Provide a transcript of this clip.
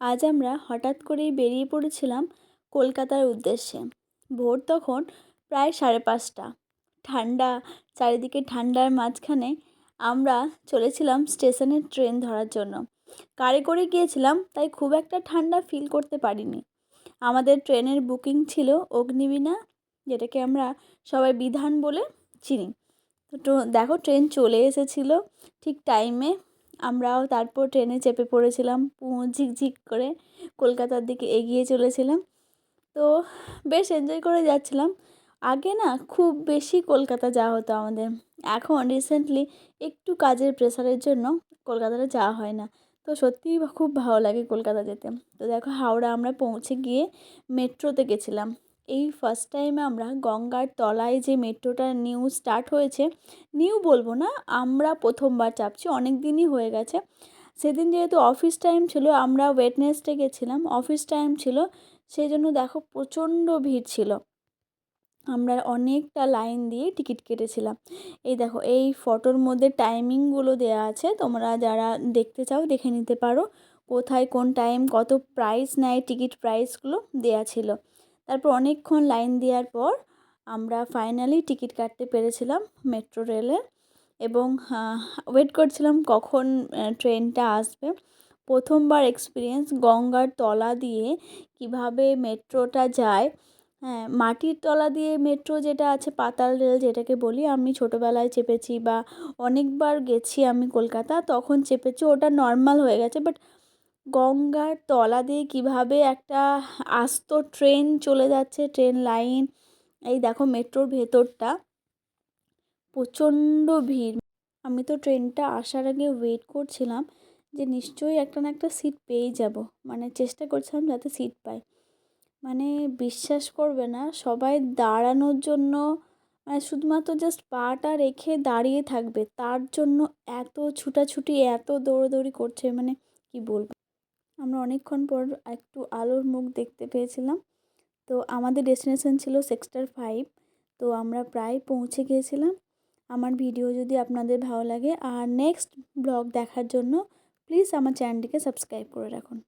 আজ আমরা হঠাৎ করেই বেরিয়ে পড়েছিলাম কলকাতার উদ্দেশ্যে। ভোর তখন প্রায় সাড়ে পাঁচটা। ঠান্ডা, চারিদিকে ঠান্ডার মাঝখানে আমরা চলেছিলাম স্টেশনের ট্রেন ধরার জন্য। কারে করে গিয়েছিলাম, তাই খুব একটা ঠান্ডা ফিল করতে পারিনি। আমাদের ট্রেনের বুকিং ছিল অগ্নিবীণা, যেটাকে আমরা সবাই বিধান বলে চিনি। তো দেখো, ট্রেন চলে এসেছিল ঠিক টাইমে আমরাও তারপর ট্রেনে চেপে পড়েছিলাম ঝিকঝিক করে কলকাতার দিকে এগিয়ে চলেছিলাম। তো বেশ এনজয় করে যাচ্ছিলাম। আগে না খুব বেশি কলকাতা যাওয়া হতো আমাদের। এখন রিসেন্টলি একটু কাজের প্রেশারের জন্য কলকাতাটা যাওয়া হয় না। তো সত্যিই খুব ভালো লাগে কলকাতা যেতে। তো দেখো হাওড়া আমরা পৌঁছে গিয়ে মেট্রোতে গেছিলাম। এই ফার্স্ট টাইম আমরা গঙ্গার তলায় যে মেট্রোটা নিউ স্টার্ট হয়েছে নিউ বলব না, আমরা প্রথমবার চাপছি অনেক দিনই হয়ে গেছে। সেদিন যেহেতু অফিস টাইম ছিল, আমরা ওয়েডনেসডে গেছিলাম অফিস টাইম ছিল সেই জন্য দেখো প্রচণ্ড ভিড় ছিল। আমরা অনেকটা লাইন দিয়ে টিকিট কেটেছিলাম। এই দেখো, এই ফটোর মধ্যে টাইমিংগুলো দেওয়া আছে, তোমরা যারা দেখতে চাও দেখে নিতে পারো, কোথায় কোন টাইম কত প্রাইস নেয় টিকিট প্রাইসগুলো দেওয়া ছিল। তারপর অনেকক্ষণ লাইন দেওয়ার পর আমরা ফাইনালি টিকিট কাটতে পেরেছিলাম মেট্রো রেলে এবং ওয়েট করছিলাম কখন ট্রেনটা আসবে। প্রথমবার এক্সপিরিয়েন্স গঙ্গার তলা দিয়ে কীভাবে মেট্রোটা যায়। হ্যাঁ মাটির তলা দিয়ে মেট্রো যেটা আছে, পাতাল রেল যেটাকে বলি, আমি ছোটোবেলায় চেপেছি বা অনেকবার গেছি আমি কলকাতা, তখন চেপেছি, ওটা নর্মাল হয়ে গেছে বাট গঙ্গার তলা দিয়ে কীভাবে একটা আস্ত ট্রেন চলে যাচ্ছে, ট্রেন লাইন। এই দেখো মেট্রোর ভেতরটা। প্রচণ্ড ভিড়। আমি তো ট্রেনটা আসার আগে ওয়েট করছিলাম যে নিশ্চয়ই একটা না একটা সিট পেয়েই যাব। মানে চেষ্টা করছিলাম যাতে সিট পাই। মানে বিশ্বাস করবে না, সবাই দাঁড়ানোর জন্য মানে শুধুমাত্র জাস্ট পাটা রেখে দাঁড়িয়ে থাকবে, তার জন্য এত ছুটাছুটি, এত দৌড়োদৌড়ি করছে মানে কি বলব? আমরা অনেকক্ষণ পর একটু আলোর মুখ দেখতে পেয়েছিলাম। তো আমাদের ডেস্টিনেশন ছিল সেক্টর ফাইভ, তো আমরা প্রায় পৌঁছে গিয়েছিলাম। আমার ভিডিও যদি আপনাদের ভালো লাগে, আর নেক্সট ব্লগ দেখার জন্য প্লিজ আমার চ্যানেলটিকে সাবস্ক্রাইব করে রাখুন।